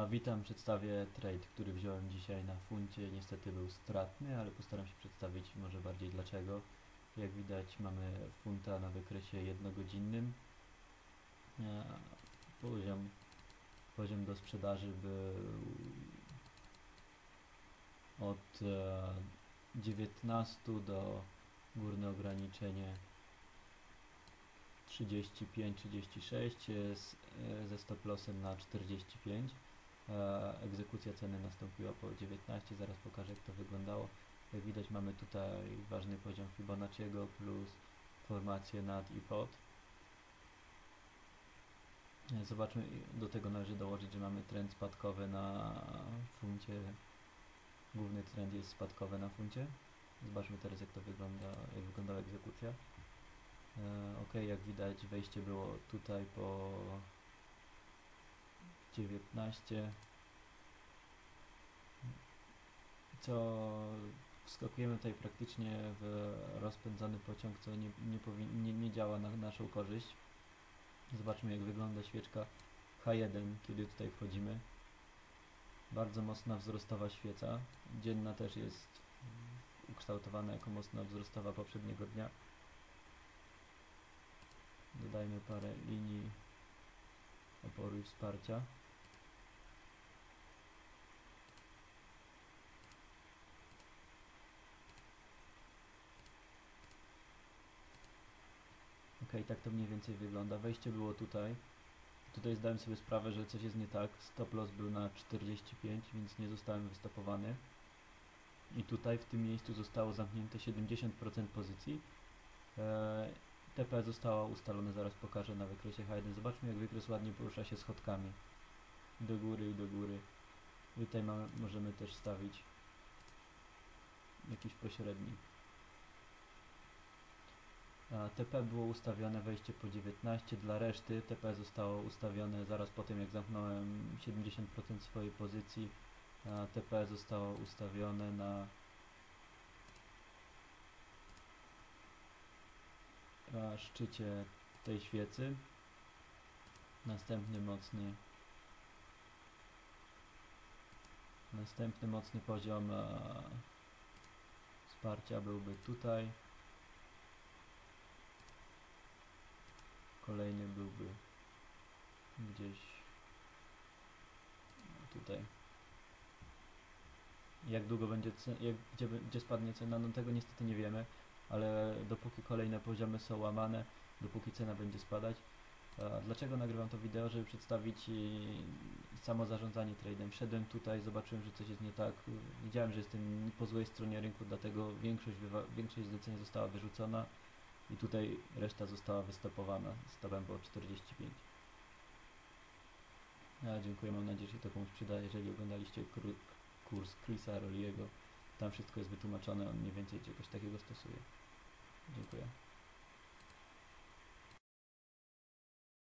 A, witam, przedstawię trade, który wziąłem dzisiaj na funcie. Niestety był stratny, ale postaram się przedstawić może bardziej dlaczego. Jak widać mamy funta na wykresie jednogodzinnym. E, Poziom, poziom do sprzedaży był od e, 19 do górne ograniczenie 35-36 jest e, ze stop lossem na 45. Egzekucja ceny nastąpiła po 19, zaraz pokażę jak to wyglądało. Jak widać mamy tutaj ważny poziom Fibonacciego plus formację nad i pod. Zobaczmy, do tego należy dołożyć, że mamy trend spadkowy na funcie. Główny trend jest spadkowy na funcie. Zobaczmy teraz jak to wygląda, jak wyglądała egzekucja. E, ok, jak widać wejście było tutaj po 19 co wskakujemy tutaj praktycznie w rozpędzony pociąg, co nie, nie, nie, nie działa na naszą korzyść. Zobaczmy jak wygląda świeczka H1, kiedy tutaj wchodzimy. Bardzo mocna wzrostowa świeca. Dzienna też jest ukształtowana jako mocno wzrostowa poprzedniego dnia. Dodajmy parę linii oporu i wsparcia. Ok, tak to mniej więcej wygląda. Wejście było tutaj. Tutaj zdałem sobie sprawę, że coś jest nie tak. Stop loss był na 45, więc nie zostałem wystopowany. I tutaj w tym miejscu zostało zamknięte 70% pozycji. Eee, TP zostało ustalone, zaraz pokażę na wykresie H1. Zobaczmy jak wykres ładnie porusza się schodkami. Do góry i do góry. Tutaj mamy, możemy też stawić jakiś pośredni. TP było ustawione wejście po 19, dla reszty TP zostało ustawione zaraz po tym jak zamknąłem 70% swojej pozycji. TP zostało ustawione na szczycie tej świecy. Następny mocny następny mocny poziom wsparcia byłby tutaj. Kolejny byłby gdzieś tutaj. Jak długo będzie, jak, gdzie, gdzie spadnie cena, no tego niestety nie wiemy ale dopóki kolejne poziomy są łamane, dopóki cena będzie spadać. Dlaczego nagrywam to wideo? Żeby przedstawić samo zarządzanie tradem. Wszedłem tutaj, zobaczyłem, że coś jest nie tak. Widziałem, że jestem po złej stronie rynku, dlatego większość, większość zleceń została wyrzucona i tutaj reszta została wystopowana. Stopem było 45. Ja dziękuję, mam nadzieję, że to komuś przyda. Jeżeli oglądaliście kurs Chrisa Roliego, tam wszystko jest wytłumaczone, on mniej więcej czegoś takiego stosuje. Dziękuję.